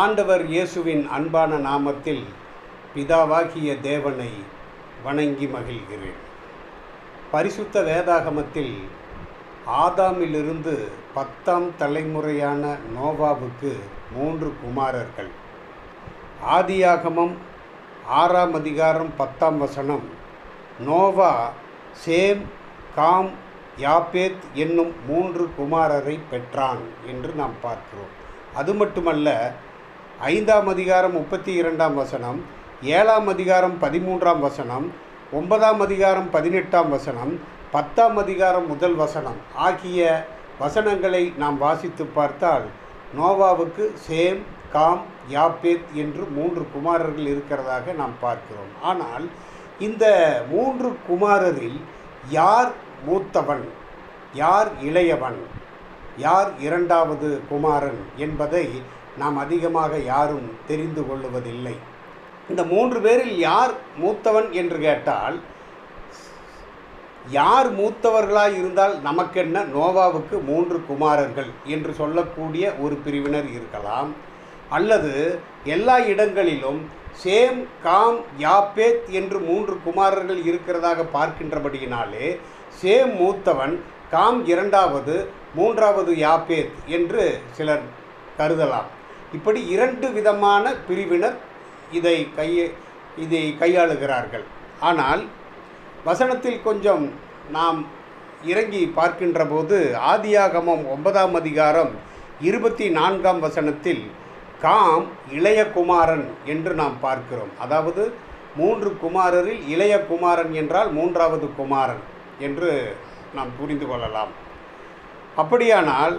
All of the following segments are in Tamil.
ஆண்டவர் இயேசுவின் அன்பான நாமத்தில் பிதாவாகிய தேவனை வணங்கி மகிழ்கிறேன். பரிசுத்த வேதாகமத்தில் ஆதாமிலிருந்து பத்தாம் தலைமுறையான நோவாவுக்கு மூன்று குமாரர்கள். ஆதியாகமம் ஆறாம் அதிகாரம் பத்தாம் வசனம் நோவா சேம் காம் யாப்பேத் என்னும் மூன்று குமாரரை பெற்றான் என்று நாம் பார்க்கிறோம். அது மட்டுமல்ல ஐந்தாம் அதிகாரம் முப்பத்தி இரண்டாம் வசனம் ஏழாம் அதிகாரம் பதிமூன்றாம் வசனம் ஒன்பதாம் அதிகாரம் பதினெட்டாம் வசனம் பத்தாம் அதிகாரம் முதல் வசனம் ஆகிய வசனங்களை நாம் வாசித்து பார்த்தால் நோவாவுக்கு சேம் காம் யாப்பேத் என்று மூன்று குமாரர்கள் இருக்கிறதாக நாம் பார்க்கிறோம். ஆனால் இந்த மூன்று குமாரரில் யார் மூத்தவன் யார் இளையவன் யார் இரண்டாவது குமாரன் என்பதை நாம் அதிகமாக யாரும் தெரிந்து கொள்ளுவதில்லை. இந்த மூன்று பேரில் யார் மூத்தவன் என்று கேட்டால் யார் மூத்தவர்களாய் இருந்தால் நமக்கென்ன? நோவாவுக்கு மூன்று குமாரர்கள் என்று சொல்லக்கூடிய ஒரு பிரிவினர் இருக்கலாம். அல்லது எல்லா இடங்களிலும் சேம் காம் யாப்பேத் என்று மூன்று குமாரர்கள் இருக்கிறதாக பார்க்கின்றபடியினாலே சேம் மூத்தவன் காம் இரண்டாவது மூன்றாவது யாப்பேத் என்று சிலர் கருதலாம். இப்படி இரண்டு விதமான பிரிவினர் இதை கையை இதை கையாளுகிறார்கள். ஆனால் வசனத்தில் கொஞ்சம் நாம் இறங்கி பார்க்கின்ற போது ஆதியாகமம் ஒன்பதாம் அதிகாரம் இருபத்தி நான்காம் வசனத்தில் காம் இளைய குமாரன் என்று நாம் பார்க்கிறோம். அதாவது மூன்று குமாரரில் இளைய குமாரன் என்றால் மூன்றாவது குமாரன் என்று நாம் புரிந்து கொள்ளலாம். அப்படியானால்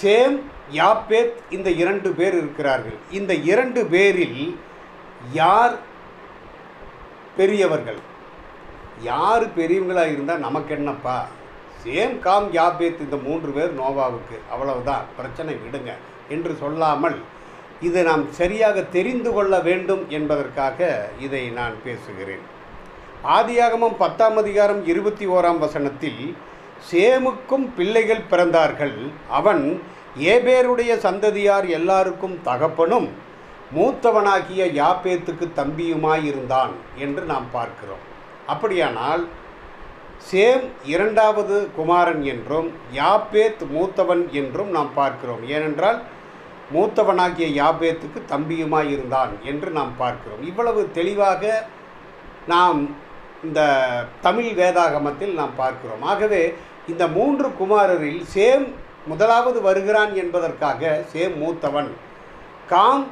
சேம் யாப்பேத் இந்த இரண்டு பேர் இருக்கிறார்கள். இந்த இரண்டு பேரில் யார் பெரியவர்கள்? யார் பெரியவங்களாக இருந்தால் நமக்கு என்னப்பா? சேம் காம் யாப்பேத் இந்த மூன்று பேர் நோவாவுக்கு. அவ்வளவுதான். பிரச்சனை விடுங்க. என்று சொல்லாமல் இதை நாம் சரியாக தெரிந்து கொள்ள வேண்டும் என்பதற்காக இதை நான் பேசுகிறேன். ஆதியாகமம் பத்தாம் அதிகாரம் இருபத்தி ஓராம் வசனத்தில் சேமுக்கும் பிள்ளைகள் பிறந்தார்கள். அவன் ஏபேருடைய சந்ததியார் எல்லாருக்கும் தகப்பனும் மூத்தவனாகிய யாப்பேத்துக்கு தம்பியுமாயிருந்தான் என்று நாம் பார்க்கிறோம். அப்படியானால் சேம் இரண்டாவது குமாரன் என்றும் யாப்பேத் மூத்தவன் என்றும் நாம் பார்க்கிறோம். ஏனென்றால் மூத்தவனாகிய யாபேத்துக்கு தம்பியுமாயிருந்தான் என்று நாம் பார்க்கிறோம். இவ்வளவு தெளிவாக நாம் இந்த தமிழ் வேதாகமத்தில் நாம் பார்க்கிறோம். ஆகவே இந்த மூன்று குமாரரில் சேம் முதலாவது வருகிறான் என்பதற்காக சேம் மூத்தவன். காம்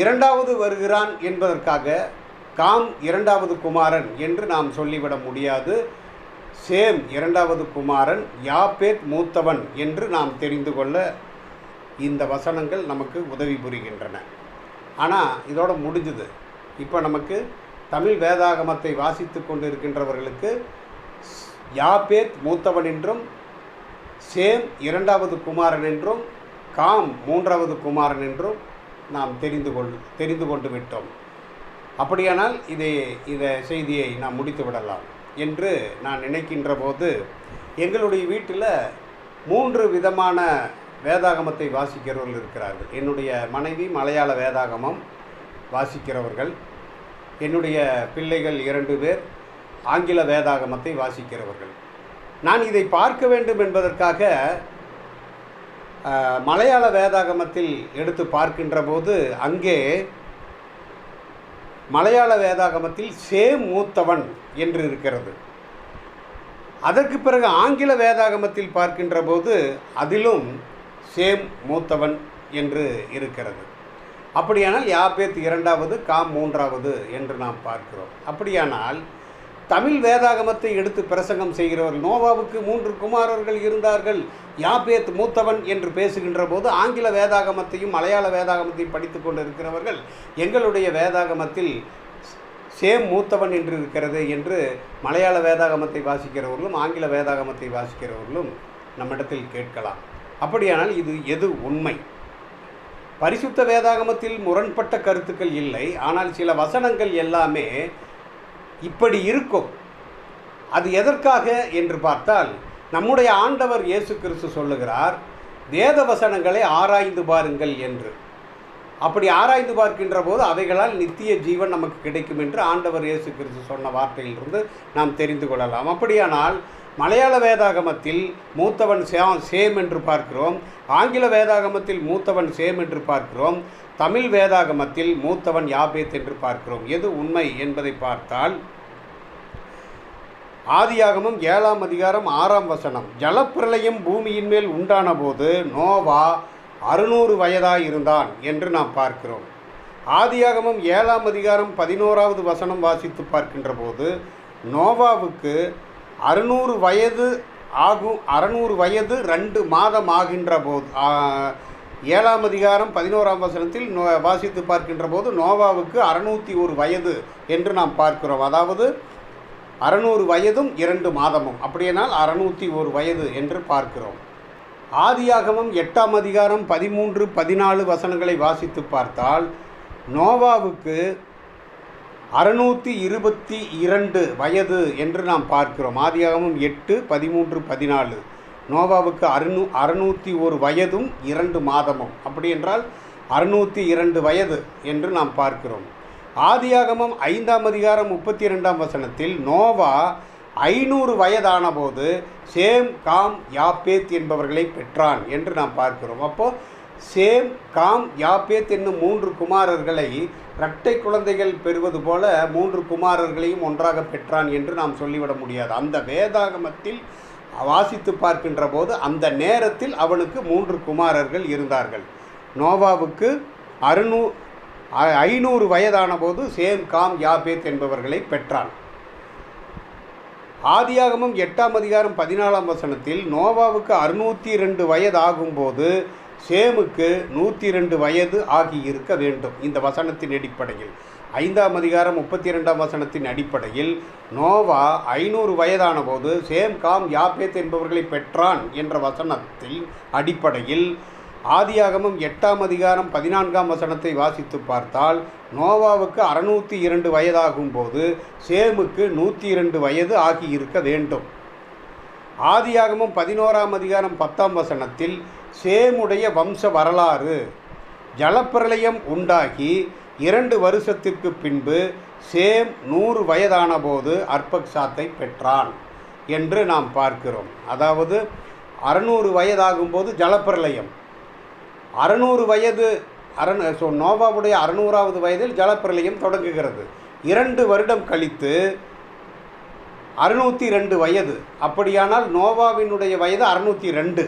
இரண்டாவது வருகிறான் என்பதற்காக காம் இரண்டாவது குமாரன் என்று நாம் சொல்லிவிட முடியாது. சேம் இரண்டாவது குமாரன் யாப்பேத் மூத்தவன் என்று நாம் தெரிந்து கொள்ள இந்த வசனங்கள் நமக்கு உதவி புரிகின்றன. ஆனால் இதோட முடிஞ்சுது. இப்போ நமக்கு தமிழ் வேதாகமத்தை வாசித்து கொண்டு இருக்கின்றவர்களுக்கு யாப்பேத் மூத்தவன் என்றும் சேம் இரண்டாவது குமாரன் என்றும் காம் மூன்றாவது குமாரன் என்றும் நாம் தெரிந்து கொள் தெரிந்து கொண்டு விட்டோம். அப்படியானால் இதை இந்த செய்தியை நாம் முடித்து விடலாம் என்று நான் நினைக்கின்ற போது எங்களுடைய வீட்டில் மூன்று விதமான வேதாகமத்தை வாசிக்கிறவர்கள் இருக்கிறார்கள். என்னுடைய மனைவி மலையாள வேதாகமம் வாசிக்கிறவர்கள் என்னுடைய பிள்ளைகள் இரண்டு பேர் ஆங்கில வேதாகமத்தை வாசிக்கிறவர்கள். நான் இதை பார்க்க வேண்டும் என்பதற்காக மலையாள வேதாகமத்தில் எடுத்து பார்க்கின்ற போது அங்கே மலையாள வேதாகமத்தில் சேம் மூத்தவன் என்று இருக்கிறது. அதற்கு பிறகு ஆங்கில வேதாகமத்தில் பார்க்கின்ற போது அதிலும் சேம் மூத்தவன் என்று இருக்கிறது. அப்படியானால் யாபேத் இரண்டாவது காம் மூன்றாவது என்று நாம் பார்க்கிறோம். அப்படியானால் தமிழ் வேதாகமத்தை எடுத்து பிரசங்கம் செய்கிறவர்கள் நோவாவுக்கு மூன்று குமாரர்கள் இருந்தார்கள். யாபேத் மூத்தவன் என்று பேசுகின்ற போது ஆங்கில வேதாகமத்தையும் மலையாள வேதாகமத்தையும் படித்து கொண்டு இருக்கிறவர்கள் எங்களுடைய வேதாகமத்தில் சேம் மூத்தவன் என்று இருக்கிறது என்று மலையாள வேதாகமத்தை வாசிக்கிறவர்களும் ஆங்கில வேதாகமத்தை வாசிக்கிறவர்களும் நம்மிடத்தில் கேட்கலாம். அப்படியானால் இது எது உண்மை? பரிசுத்த வேதாகமத்தில் முரண்பட்ட கருத்துக்கள் இல்லை. ஆனால் சில வசனங்கள் எல்லாமே இப்படி இருக்கும். அது எதற்காக என்று பார்த்தால் நம்முடைய ஆண்டவர் இயேசு கிறிஸ்து சொல்லுகிறார் வேத வசனங்களை ஆராய்ந்து பாருங்கள் என்று. அப்படி ஆராய்ந்து பார்க்கின்ற போது அவைகளால் நித்திய ஜீவன் நமக்கு கிடைக்கும் என்று ஆண்டவர் இயேசு கிறிஸ்து சொன்ன வார்த்தையிலிருந்து நாம் தெரிந்து கொள்ளலாம். அப்படியானால் மலையாள வேதாகமத்தில் மூத்தவன் சே சேம் என்று பார்க்கிறோம். ஆங்கில வேதாகமத்தில் மூத்தவன் சேம் என்று பார்க்கிறோம். தமிழ் வேதாகமத்தில் மூத்தவன் யாபேத் என்று பார்க்கிறோம். எது உண்மை என்பதை பார்த்தால் ஆதியாகமும் ஏழாம் அதிகாரம் ஆறாம் வசனம். ஜலப்பிரளயம் பூமியின் மேல் உண்டான போது நோவா அறுநூறு வயதாயிருந்தான் என்று நாம் பார்க்கிறோம். ஆதியாகமும் ஏழாம் அதிகாரம் பதினோராவது வசனம் வாசித்து பார்க்கின்ற போது நோவாவுக்கு அறுநூறு வயது ஆகும் அறநூறு வயது ரெண்டு மாதம் ஆகின்ற போது ஏழாம் அதிகாரம் பதினோராம் வசனத்தில் நோ வாசித்து பார்க்கின்ற போது நோவாவுக்கு அறுநூற்றி ஒரு வயது என்று நாம் பார்க்கிறோம். அதாவது அறநூறு வயதும் இரண்டு மாதமும். அப்படியானால் அறநூற்றி ஒரு வயது என்று பார்க்கிறோம். ஆதியாகமம் எட்டாம் அதிகாரம் பதிமூன்று பதினாலு வசனங்களை வாசித்து பார்த்தால் நோவாவுக்கு அறுநூற்றி இருபத்தி இரண்டு வயது என்று நாம் பார்க்கிறோம். ஆதியாகமும் எட்டு பதிமூன்று பதினாலு. நோவாவுக்கு அறுநூ அறுநூற்றி ஒரு வயதும் இரண்டு மாதமும். அப்படி என்றால் அறுநூற்றி இரண்டு வயது என்று நாம் பார்க்கிறோம். ஆதியாகமம் ஐந்தாம் அதிகாரம் முப்பத்தி இரண்டாம் வசனத்தில் நோவா ஐநூறு வயதான போது சேம் காம் யாப்பேத் என்பவர்களை பெற்றான் என்று நாம் பார்க்கிறோம். அப்போது சேம் காம் யாப்பேத் என்னும் மூன்று குமாரர்களை இரட்டை குழந்தைகள் பெறுவது போல மூன்று குமாரர்களையும் ஒன்றாக பெற்றான் என்று நாம் சொல்லிவிட முடியாது. அந்த வேதாகமத்தில் வாசித்து பார்க்கின்ற போது அந்த நேரத்தில் அவனுக்கு மூன்று குமாரர்கள் இருந்தார்கள். நோவாவுக்கு அறுநூ ஐநூறு வயதான போது சேம் காம் யாபேத் என்பவர்களை பெற்றான். ஆதியாகமும் எட்டாம் அதிகாரம் பதினாலாம் வசனத்தில் நோவாவுக்கு அறுநூற்றி ரெண்டு வயது ஆகும்போது சேமுக்கு நூற்றி ரெண்டு வயது ஆகி இருக்க வேண்டும். இந்த வசனத்தின் அடிப்படையில் ஐந்தாம் அதிகாரம் முப்பத்தி இரண்டாம் வசனத்தின் அடிப்படையில் நோவா ஐநூறு வயதான போது சேம் காம் யாபேத் என்பவர்களை பெற்றான் என்ற வசனத்தில் அடிப்படையில் ஆதியாகமும் எட்டாம் அதிகாரம் பதினான்காம் வசனத்தை வாசித்து பார்த்தால் நோவாவுக்கு அறுநூற்றி இரண்டு வயதாகும் போது சேமுக்கு நூற்றி இரண்டு வயது ஆகி இருக்க வேண்டும். ஆதியாகமும் பதினோராம் அதிகாரம் பத்தாம் வசனத்தில் சேமுடைய வம்ச வரலாறு. ஜலப்பிரளயம் உண்டாகி இரண்டு வருஷத்திற்கு பின்பு சேம் நூறு வயதான போது அர்பக்சாத்தை பெற்றான் என்று நாம் பார்க்கிறோம். அதாவது அறுநூறு வயதாகும்போது ஜலப்பிரளயம். அறுநூறு வயது அரண் ஸோ நோவாவுடைய அறுநூறாவது வயதில் ஜலப்பிரளயம் தொடங்குகிறது. இரண்டு வருடம் கழித்து அறுநூற்றி ரெண்டு வயது. அப்படியானால் நோவாவினுடைய வயது அறுநூற்றி ரெண்டு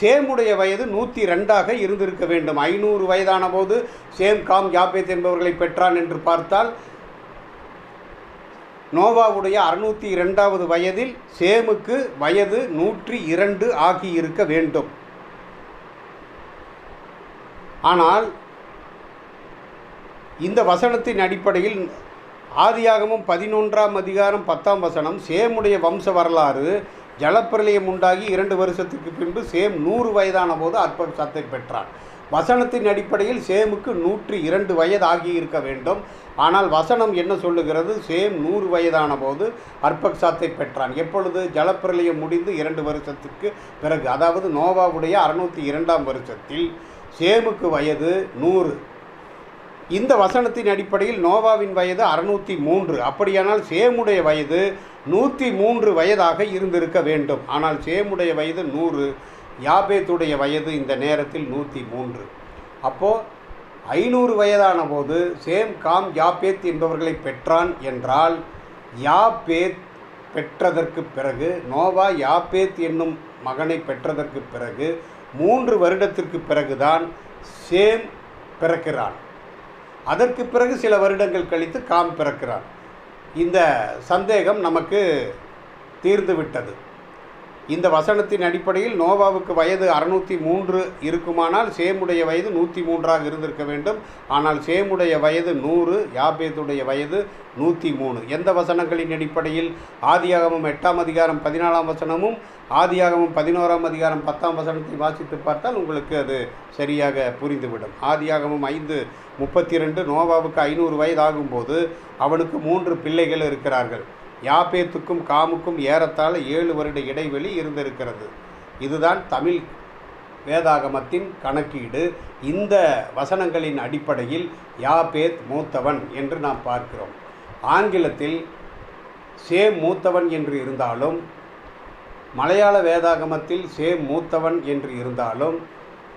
சேமுடைய வயது நூற்றி ரெண்டாக இருந்திருக்க வேண்டும். ஐநூறு வயதான போது சேம் காம் யாபேத் என்பவர்களை பெற்றான் என்று பார்த்தால் நோவாவுடைய அறுநூற்றி இரண்டாவது வயதில் சேமுக்கு வயது நூற்றி இரண்டு ஆகி இருக்க வேண்டும். ஆனால் இந்த வசனத்தின் அடிப்படையில் ஆதியாகமும் பதினொன்றாம் அதிகாரம் பத்தாம் வசனம் சேமுடைய வம்ச வரலாறு ஜலப்பிரளயம் உண்டாகி இரண்டு வருஷத்துக்கு பின்பு சேம் நூறு வயதான போது அற்பசத்தை பெற்றான். வசனத்தின் அடிப்படையில் சேமுக்கு நூற்றி இரண்டு வயது ஆகியிருக்க இருக்க வேண்டும். ஆனால் வசனம் என்ன சொல்லுகிறது? சேம் நூறு வயதான போது அற்பக்சாத்தை பெற்றான். எப்பொழுது? ஜலப்பிரளயம் முடிந்து இரண்டு வருஷத்துக்கு பிறகு. அதாவது நோவாவுடைய அறுநூற்றி இரண்டாம் வருஷத்தில் சேமுக்கு வயது நூறு. இந்த வசனத்தின் அடிப்படையில் நோவாவின் வயது அறுநூற்றி மூன்று. அப்படியானால் சேமுடைய வயது நூற்றி மூன்று வயதாக இருந்திருக்க வேண்டும். ஆனால் சேமுடைய வயது நூறு யாபேத்துடைய வயது இந்த நேரத்தில் நூற்றி மூன்று. அப்போது ஐநூறு வயதான போது சேம் காம் யாபேத் என்பவர்களை பெற்றான் என்றால் யாபேத் பெற்றதற்கு பிறகு நோவா யாபேத் என்னும் மகனை பெற்றதற்கு பிறகு மூன்று வருடத்திற்கு பிறகுதான் சேம் பிறக்கிறான். அதற்கு பிறகு சில வருடங்கள் கழித்து காம் பிறக்கிறான் இந்த சந்தேகம் நமக்கு தீர்ந்துவிட்டது இந்த வசனத்தின் அடிப்படையில் நோவாவுக்கு வயது அறுநூற்றி மூன்று இருக்குமானால் சேமுடைய வயது நூற்றி மூன்றாக இருந்திருக்க வேண்டும். ஆனால் சேமுடைய வயது நூறு யாபேத்துடைய வயது நூற்றி மூணு. எந்த வசனங்களின் அடிப்படையில்? ஆதியாகமம் எட்டாம் அதிகாரம் பதினாலாம் வசனமும் ஆதியாகமம் பதினோராம் அதிகாரம் பத்தாம் வசனத்தை வாசித்து பார்த்தால் உங்களுக்கு அது சரியாக புரிந்துவிடும். ஆதியாகமம் ஐந்து முப்பத்தி ரெண்டு நோவாவுக்கு ஐநூறு வயது ஆகும்போது அவனுக்கு மூன்று பிள்ளைகள் இருக்கிறார்கள். யாபேத்துக்கும் காமுக்கும் ஏறத்தாழ ஏழு வருட இடைவெளி இருந்திருக்கிறது. இதுதான் தமிழ் வேதாகமத்தின் கணக்கீடு. இந்த வசனங்களின் அடிப்படையில் யாபேத் மூத்தவன் என்று நாம் பார்க்கிறோம். ஆங்கிலத்தில் சேம் மூத்தவன் என்று இருந்தாலும் மலையாள வேதாகமத்தில் சேம் மூத்தவன் என்று இருந்தாலும்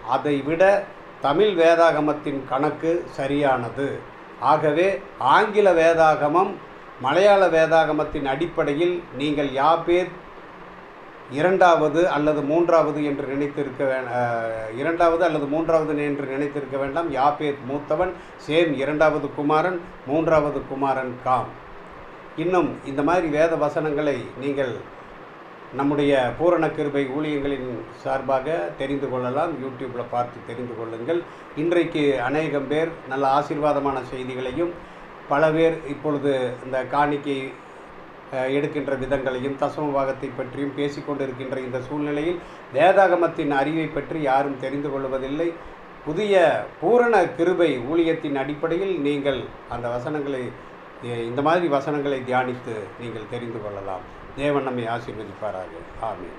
அதை விட தமிழ் வேதாகமத்தின் கணக்கு சரியானது. ஆகவே ஆங்கில வேதாகமம் மலையாள வேதாகமத்தின் அடிப்படையில் நீங்கள் யாபேத் இரண்டாவது அல்லது மூன்றாவது என்று நினைத்திருக்க வே இரண்டாவது அல்லது மூன்றாவது என்று நினைத்திருக்க வேண்டாம். யாபேத் மூத்தவன் சேம் இரண்டாவது குமாரன் மூன்றாவது குமாரன் காம். இன்னும் இந்த மாதிரி வேத வசனங்களை நீங்கள் நம்முடைய பூரண கிருபை ஊழியங்களின் சார்பாக தெரிந்து கொள்ளலாம். யூடியூப்பில் பார்த்து தெரிந்து கொள்ளுங்கள். இன்றைக்கு அநேகம் பேர் நல்ல ஆசீர்வாதமான செய்திகளையும் பல பேர் இப்பொழுது இந்த காணிக்கை எடுக்கின்ற விதங்களையும் தசமபாகத்தை பற்றியும் பேசிக்கொண்டிருக்கின்ற இந்த சூழ்நிலையில் வேதாகமத்தின் அறிவை பற்றி யாரும் தெரிந்து கொள்வதில்லை. புதிய பூரண கிருபை ஊழியத்தின் அடிப்படையில் நீங்கள் அந்த வசனங்களை இந்த மாதிரி வசனங்களை தியானித்து நீங்கள் தெரிந்து கொள்ளலாம். தேவன் நம்மை ஆசீர்வதிப்பாராக. ஆமீன்.